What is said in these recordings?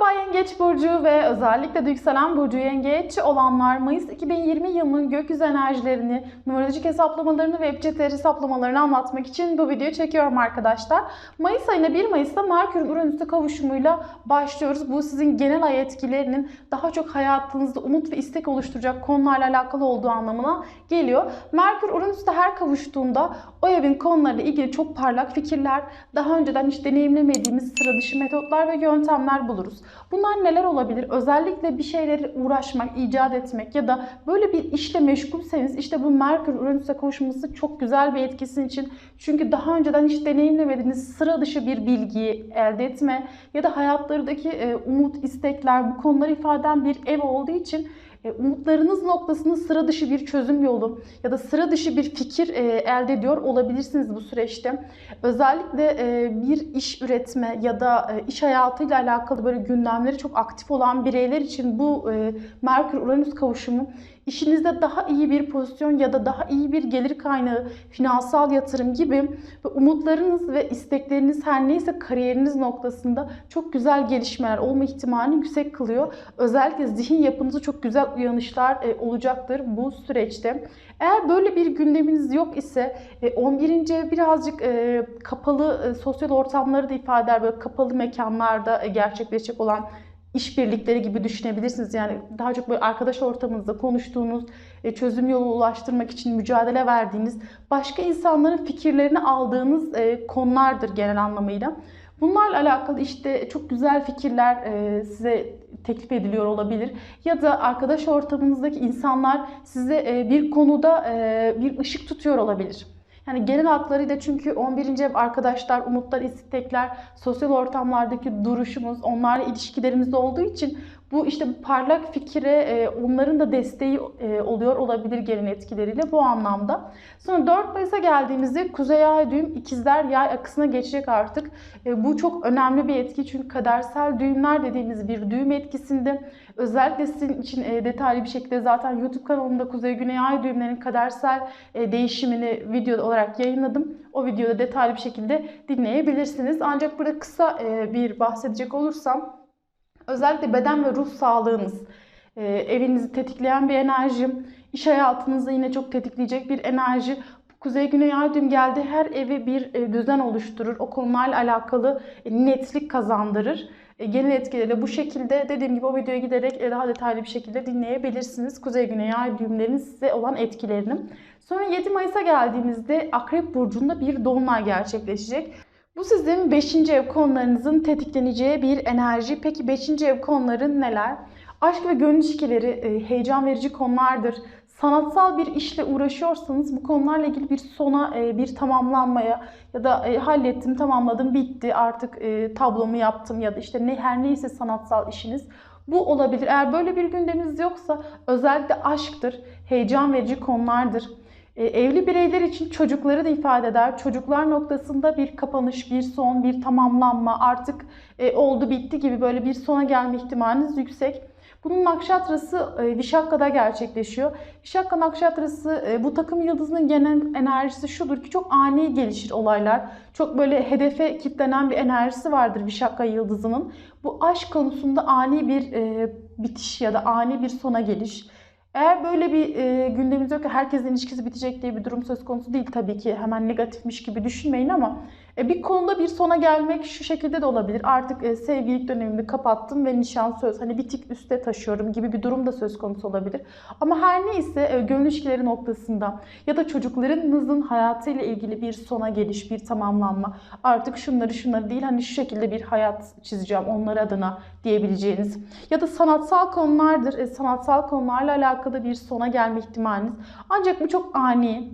Merhaba Yengeç Burcu ve özellikle de yükselen Burcu Yengeç olanlar Mayıs 2020 yılının gökyüzü enerjilerini, numerolojik hesaplamalarını ve ebcedleri hesaplamalarını anlatmak için bu videoyu çekiyorum arkadaşlar. Mayıs ayına 1 Mayıs'ta Merkür Uranüs'te kavuşumuyla başlıyoruz. Bu sizin genel ay etkilerinin daha çok hayatınızda umut ve istek oluşturacak konularla alakalı olduğu anlamına geliyor. Merkür Uranüs'te her kavuştuğunda o evin konularıyla ilgili çok parlak fikirler, daha önceden hiç deneyimlemediğimiz sıra dışı metotlar ve yöntemler buluruz. Bunlar neler olabilir? Özellikle bir şeyleri uğraşmak, icat etmek ya da böyle bir işle meşgulseniz işte bu Merkür Uranüs'e kavuşması çok güzel bir etkisi için. Çünkü daha önceden hiç deneyimlemediğiniz sıra dışı bir bilgiyi elde etme ya da hayatlarındaki e, umut, istekler bu konuları ifade bir ev olduğu için umutlarınız noktasında sıra dışı bir çözüm yolu ya da sıra dışı bir fikir e, elde ediyor olabilirsiniz bu süreçte. Özellikle e, bir iş üretme ya da iş hayatıyla alakalı böyle gündemleri çok aktif olan bireyler için bu Merkür-Uranüs kavuşumu işinizde daha iyi bir pozisyon ya da daha iyi bir gelir kaynağı, finansal yatırım gibi ve umutlarınız ve istekleriniz her neyse kariyeriniz noktasında çok güzel gelişmeler olma ihtimalini yüksek kılıyor. Özellikle zihin yapınızı çok güzel uyanışlar e, olacaktır bu süreçte. Eğer böyle bir gündeminiz yok ise 11. ev birazcık e, kapalı e, sosyal ortamları da ifade eder. Böyle kapalı mekanlarda gerçekleşecek olan işbirlikleri gibi düşünebilirsiniz. Yani daha çok böyle arkadaş ortamınızda konuştuğunuz, e, çözüm yolu ulaştırmak için mücadele verdiğiniz, başka insanların fikirlerini aldığınız e, konulardır genel anlamıyla. Bunlarla alakalı işte çok güzel fikirler e, size teklif ediliyor olabilir. Ya da arkadaş ortamınızdaki insanlar size bir konuda bir ışık tutuyor olabilir. Yani genel hatlarıyla çünkü 11. ev arkadaşlar, umutlar, istekler, sosyal ortamlardaki duruşumuz, onlarla ilişkilerimiz olduğu için bu işte bu parlak fikire e, onların da desteği e, oluyor olabilir gelin etkileriyle bu anlamda. Sonra 4 Mayıs'a geldiğimizde Kuzey Ay düğüm ikizler yay akısına geçecek artık. E, bu çok önemli bir etki çünkü kadersel düğümler dediğimiz bir düğüm etkisinde. Özellikle sizin için detaylı bir şekilde zaten YouTube kanalımda Kuzey Güney Ay düğümlerinin kadersel değişimini video olarak yayınladım. O videoda detaylı bir şekilde dinleyebilirsiniz. Ancak burada kısa bir bahsedecek olursam Özellikle beden ve ruh sağlığınız, e, evinizi tetikleyen bir enerji, iş hayatınızı yine çok tetikleyecek bir enerji. Kuzey Güney Ay düğüm geldi her evi bir e, düzen oluşturur. O konularla alakalı e, netlik kazandırır. Genel etkileri bu şekilde dediğim gibi o videoya giderek daha detaylı bir şekilde dinleyebilirsiniz. Kuzey Güney Ay düğümlerinin size olan etkilerini. Sonra 7 Mayıs'a geldiğimizde Akrep Burcu'nda bir dolunay gerçekleşecek. Bu sizin 5. ev konularınızın tetikleneceği bir enerji. Peki 5. ev konuları neler? Aşk ve gönül ilişkileri e, heyecan verici konulardır. Sanatsal bir işle uğraşıyorsanız bu konularla ilgili bir sona, e, bir tamamlanmaya ya da e, hallettim, tamamladım, bitti artık tablomu yaptım ya da işte ne her neyse sanatsal işiniz bu olabilir. Eğer böyle bir gündeminiz yoksa özellikle aşktır, heyecan verici konulardır. E, evli bireyler için çocukları da ifade eder. Çocuklar noktasında bir kapanış, bir son, bir tamamlanma, artık e, oldu bitti gibi böyle bir sona gelme ihtimaliniz yüksek. Bunun nakşatrası e, Vişakka'da gerçekleşiyor. Vişakka nakşatrası bu takım yıldızının genel enerjisi şudur ki çok ani gelişir olaylar. Çok böyle hedefe kilitlenen bir enerjisi vardır Vişakka yıldızının. Bu aşk konusunda ani bir bitiş ya da ani bir sona geliş eğer böyle bir e, gündemimiz yok ki herkesin ilişkisi bitecek diye bir durum söz konusu değil tabii ki. Hemen negatifmiş gibi düşünmeyin ama bir konuda bir sona gelmek şu şekilde de olabilir. Artık e, sevgililik dönemimi kapattım ve nişan söz hani bir tık üste taşıyorum gibi bir durum da söz konusu olabilir. Ama her neyse e, gönül ilişkileri noktasında ya da çocuklarınızın hayatıyla ilgili bir sona geliş, bir tamamlanma. Artık şunları şunları değil hani şu şekilde bir hayat çizeceğim onlar adına diyebileceğiniz. Ya da sanatsal konulardır. E, sanatsal konularla alakalı bir sona gelme ihtimaliniz. Ancak bu çok ani.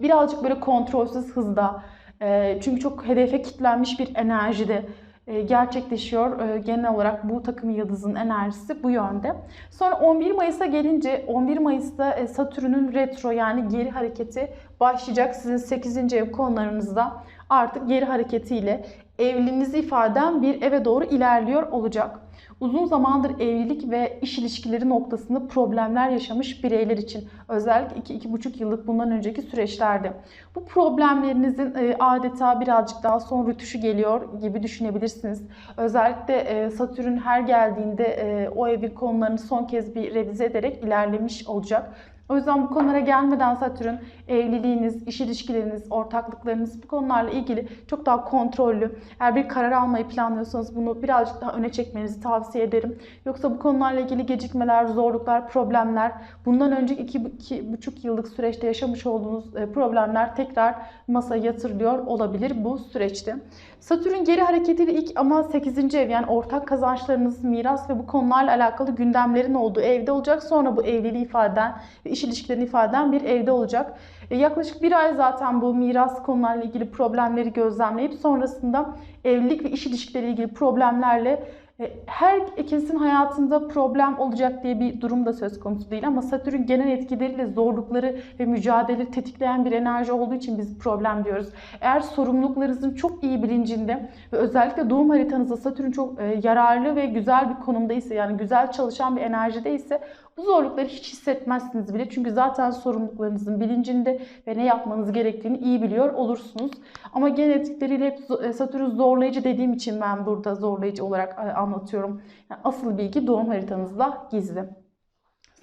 Birazcık böyle kontrolsüz hızda ee, çünkü çok hedefe kitlenmiş bir enerjide e, gerçekleşiyor. Ee, genel olarak bu takım yıldızın enerjisi bu yönde. Sonra 11 Mayıs'a gelince 11 Mayıs'ta e, Satürn'ün retro yani geri hareketi başlayacak. Sizin 8. ev konularınızda artık geri hareketiyle evliliğinizi ifaden bir eve doğru ilerliyor olacak. Uzun zamandır evlilik ve iş ilişkileri noktasında problemler yaşamış bireyler için özellikle 2-2,5 yıllık bundan önceki süreçlerde bu problemlerinizin e, adeta birazcık daha son rütüşü geliyor gibi düşünebilirsiniz. Özellikle e, Satürn her geldiğinde e, o evin konularını son kez bir revize ederek ilerlemiş olacak. O yüzden bu konulara gelmeden Satürn evliliğiniz, iş ilişkileriniz, ortaklıklarınız bu konularla ilgili çok daha kontrollü. Eğer bir karar almayı planlıyorsanız bunu birazcık daha öne çekmenizi tavsiye ederim. Yoksa bu konularla ilgili gecikmeler, zorluklar, problemler, bundan iki buçuk yıllık süreçte yaşamış olduğunuz e, problemler tekrar masaya yatırılıyor olabilir bu süreçte. Satürn geri hareketiyle ilk ama 8. ev yani ortak kazançlarınız, miras ve bu konularla alakalı gündemlerin olduğu evde olacak. Sonra bu evliliği ifade eden iş ilişkilerini ifade eden bir evde olacak. E, yaklaşık bir ay zaten bu miras konularla ilgili problemleri gözlemleyip sonrasında evlilik ve iş ilişkileri ilgili problemlerle e, herkesin hayatında problem olacak diye bir durum da söz konusu değil ama Satürn genel etkileriyle zorlukları ve mücadeleleri tetikleyen bir enerji olduğu için biz problem diyoruz. Eğer sorumluluklarınızın çok iyi bilincinde ve özellikle doğum haritanızda Satürn çok e, yararlı ve güzel bir konumda ise yani güzel çalışan bir enerjide ise bu zorlukları hiç hissetmezsiniz bile. Çünkü zaten sorumluluklarınızın bilincinde ve ne yapmanız gerektiğini iyi biliyor olursunuz. Ama genel etkileriyle hep e, Satürn zorlayıcı dediğim için ben burada zorlayıcı olarak anlatıyorum. Yani asıl bilgi doğum haritanızda gizli.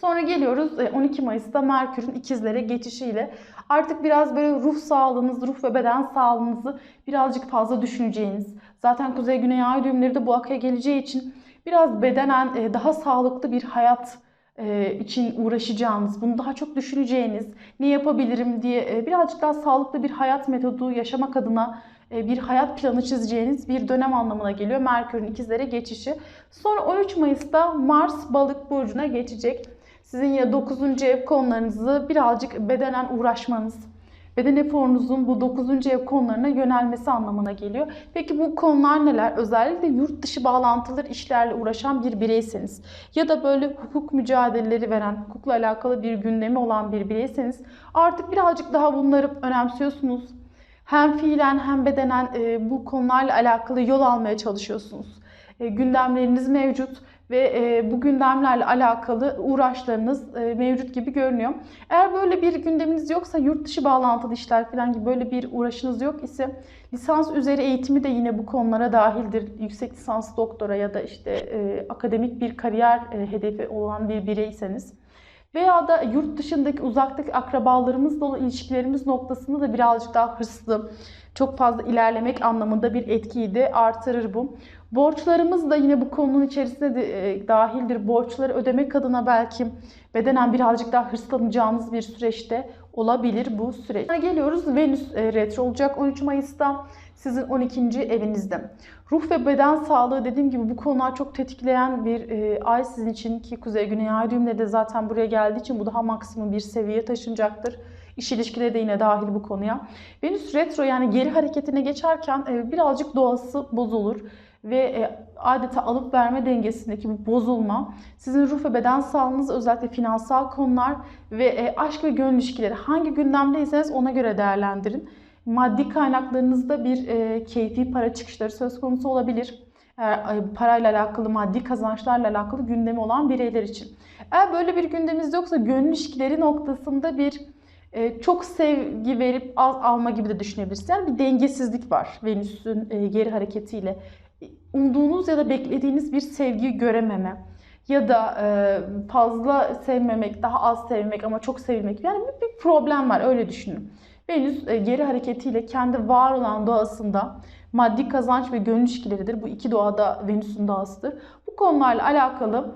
Sonra geliyoruz 12 Mayıs'ta Merkür'ün ikizlere geçişiyle artık biraz böyle ruh sağlığınız, ruh ve beden sağlığınızı birazcık fazla düşüneceğiniz. Zaten Kuzey Güney Ay düğümleri de bu akaya geleceği için biraz bedenen daha sağlıklı bir hayat için uğraşacağınız, bunu daha çok düşüneceğiniz, ne yapabilirim diye birazcık daha sağlıklı bir hayat metodu yaşamak adına bir hayat planı çizeceğiniz bir dönem anlamına geliyor. Merkür'ün ikizlere geçişi. Sonra 13 Mayıs'ta Mars balık burcuna geçecek. Sizin ya 9. ev konularınızı birazcık bedenen uğraşmanız, beden eforunuzun bu 9. ev konularına yönelmesi anlamına geliyor. Peki bu konular neler? Özellikle yurt dışı bağlantılı işlerle uğraşan bir bireyseniz ya da böyle hukuk mücadeleleri veren, hukukla alakalı bir gündemi olan bir bireyseniz artık birazcık daha bunları önemsiyorsunuz. Hem fiilen hem bedenen bu konularla alakalı yol almaya çalışıyorsunuz. Gündemleriniz mevcut ve e, bu gündemlerle alakalı uğraşlarınız e, mevcut gibi görünüyor. Eğer böyle bir gündeminiz yoksa yurt dışı bağlantılı işler falan gibi böyle bir uğraşınız yok ise lisans üzeri eğitimi de yine bu konulara dahildir. Yüksek lisans doktora ya da işte e, akademik bir kariyer e, hedefi olan bir bireyseniz veya da yurt dışındaki uzaktaki akrabalarımızla olan ilişkilerimiz noktasında da birazcık daha hırslı, çok fazla ilerlemek anlamında bir etkiyi de artırır bu. Borçlarımız da yine bu konunun içerisinde de e, dahildir. Borçları ödemek adına belki bedenen birazcık daha hırslanacağınız bir süreçte olabilir bu süreç. Geliyoruz Venüs e, retro olacak 13 Mayıs'ta sizin 12. evinizde. Ruh ve beden sağlığı dediğim gibi bu konular çok tetikleyen bir e, ay sizin için ki Kuzey Güney Ay düğümleri de zaten buraya geldiği için bu daha maksimum bir seviyeye taşınacaktır. İş ilişkileri de yine dahil bu konuya. Venüs retro yani geri hareketine geçerken e, birazcık doğası bozulur ve e, adeta alıp verme dengesindeki bu bozulma sizin ruh ve beden sağlığınız özellikle finansal konular ve e, aşk ve gönül ilişkileri hangi gündemdeyseniz ona göre değerlendirin. Maddi kaynaklarınızda bir keyfi para çıkışları söz konusu olabilir. Parayla alakalı, maddi kazançlarla alakalı gündemi olan bireyler için. Eğer böyle bir gündeminiz yoksa gönül ilişkileri noktasında bir çok sevgi verip az alma gibi de düşünebilirsiniz. Yani bir dengesizlik var Venüs'ün geri hareketiyle umduğunuz ya da beklediğiniz bir sevgiyi görememe ya da e, fazla sevmemek, daha az sevmek ama çok sevilmek yani bir problem var öyle düşünün. Venüs e, geri hareketiyle kendi var olan doğasında maddi kazanç ve gönül ilişkileridir. Bu iki doğada Venüs'ün doğasıdır. Bu konularla alakalı e,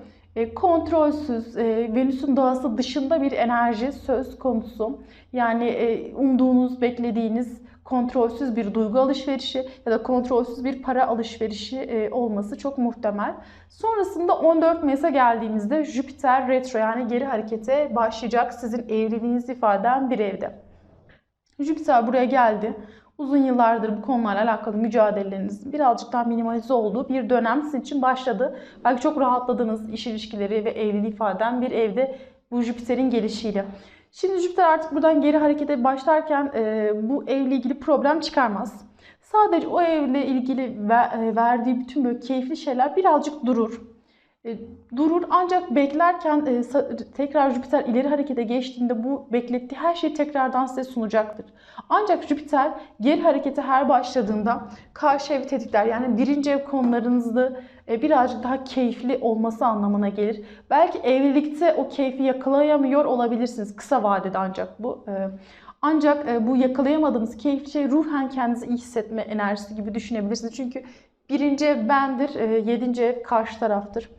kontrolsüz, Venüs'ün doğası dışında bir enerji söz konusu. Yani umduğunuz, beklediğiniz kontrolsüz bir duygu alışverişi ya da kontrolsüz bir para alışverişi e, olması çok muhtemel. Sonrasında 14 Mayıs'a geldiğimizde Jüpiter retro yani geri harekete başlayacak sizin evliliğinizi ifaden bir evde. Jüpiter buraya geldi. Uzun yıllardır bu konularla alakalı mücadelelerinizin birazcık daha minimalize olduğu bir dönem sizin için başladı. Belki çok rahatladınız iş ilişkileri ve evliliği ifaden bir evde bu Jüpiter'in gelişiyle. Şimdi Jüpiter artık buradan geri harekete başlarken e, bu evle ilgili problem çıkarmaz. Sadece o evle ilgili e, verdiği bütün böyle keyifli şeyler birazcık durur. E, durur ancak beklerken e, tekrar Jüpiter ileri harekete geçtiğinde bu beklettiği her şeyi tekrardan size sunacaktır. Ancak Jüpiter geri harekete her başladığında karşı evi tetikler. Yani birinci ev konularınızda e, birazcık daha keyifli olması anlamına gelir. Belki evlilikte o keyfi yakalayamıyor olabilirsiniz kısa vadede ancak bu. Ancak bu yakalayamadığınız keyifli şey ruhen kendinizi iyi hissetme enerjisi gibi düşünebilirsiniz. Çünkü birinci ev bendir, yedinci ev karşı taraftır.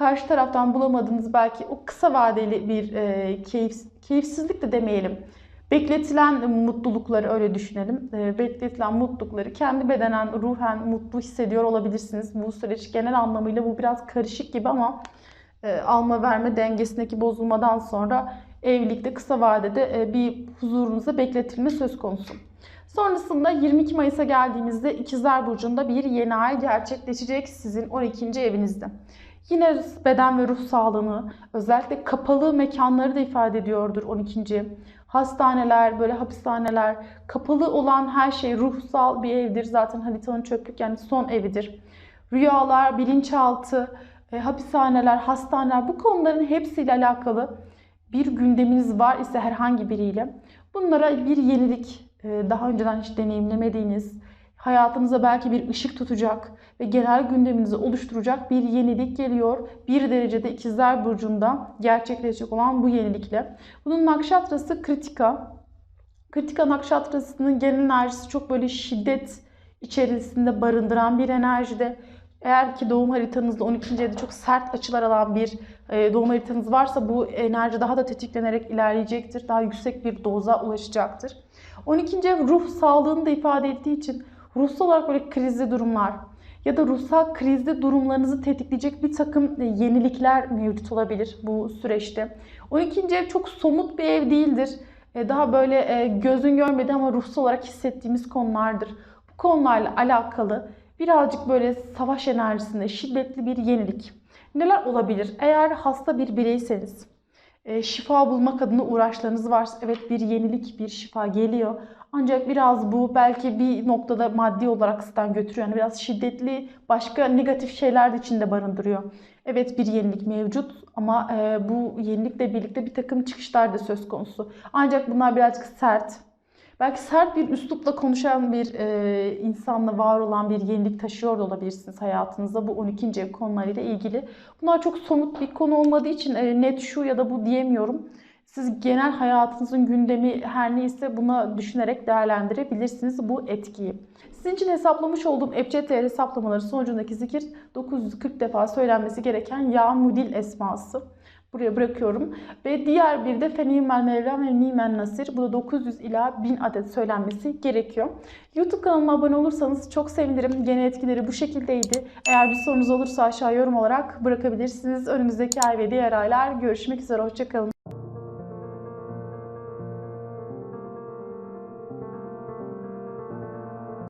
Karşı taraftan bulamadığınız belki o kısa vadeli bir e, keyif, keyifsizlik de demeyelim. Bekletilen mutlulukları öyle düşünelim. E, bekletilen mutlulukları kendi bedenen, ruhen mutlu hissediyor olabilirsiniz. Bu süreç genel anlamıyla bu biraz karışık gibi ama e, alma verme dengesindeki bozulmadan sonra evlilikte kısa vadede e, bir huzurunuza bekletilme söz konusu. Sonrasında 22 Mayıs'a geldiğimizde İkizler Burcu'nda bir yeni ay gerçekleşecek sizin 12. evinizde. Yine beden ve ruh sağlığını, özellikle kapalı mekanları da ifade ediyordur 12. Hastaneler, böyle hapishaneler, kapalı olan her şey ruhsal bir evdir. Zaten haritanın çöplük yani son evidir. Rüyalar, bilinçaltı, e, hapishaneler, hastaneler bu konuların hepsiyle alakalı bir gündeminiz var ise herhangi biriyle bunlara bir yenilik e, daha önceden hiç deneyimlemediğiniz hayatınıza belki bir ışık tutacak ve genel gündeminizi oluşturacak bir yenilik geliyor. Bir derecede ikizler burcunda gerçekleşecek olan bu yenilikle. Bunun nakşatrası kritika. Kritika nakşatrasının genel enerjisi çok böyle şiddet içerisinde barındıran bir enerjide. Eğer ki doğum haritanızda 12. evde çok sert açılar alan bir e, doğum haritanız varsa bu enerji daha da tetiklenerek ilerleyecektir. Daha yüksek bir doza ulaşacaktır. 12. ev ruh sağlığını da ifade ettiği için ruhsal olarak böyle krizli durumlar ya da ruhsal krizli durumlarınızı tetikleyecek bir takım e, yenilikler mevcut olabilir bu süreçte. 12. ev çok somut bir ev değildir. E, Daha böyle e, gözün görmediği ama ruhsal olarak hissettiğimiz konulardır. Bu konularla alakalı birazcık böyle savaş enerjisinde şiddetli bir yenilik. Neler olabilir? Eğer hasta bir bireyseniz, şifa bulmak adına uğraşlarınız varsa evet bir yenilik, bir şifa geliyor. Ancak biraz bu belki bir noktada maddi olarak sizden götürüyor. Yani biraz şiddetli başka negatif şeyler de içinde barındırıyor. Evet bir yenilik mevcut ama e, bu yenilikle birlikte bir takım çıkışlar da söz konusu. Ancak bunlar birazcık sert. Belki sert bir üslupla konuşan bir e, insanla var olan bir yenilik taşıyor da olabilirsiniz hayatınızda bu 12. ev konularıyla ilgili. Bunlar çok somut bir konu olmadığı için e, net şu ya da bu diyemiyorum. Siz genel hayatınızın gündemi her neyse buna düşünerek değerlendirebilirsiniz bu etkiyi. Sizin için hesaplamış olduğum EBCTR hesaplamaları sonucundaki zikir 940 defa söylenmesi gereken Ya Mudil esması. Buraya bırakıyorum. Ve diğer bir de Fenimel Mevlam ve Nimel Nasir. Bu da 900 ila 1000 adet söylenmesi gerekiyor. YouTube kanalıma abone olursanız çok sevinirim. Gene etkileri bu şekildeydi. Eğer bir sorunuz olursa aşağı yorum olarak bırakabilirsiniz. Önümüzdeki ay ve diğer aylar görüşmek üzere. Hoşçakalın.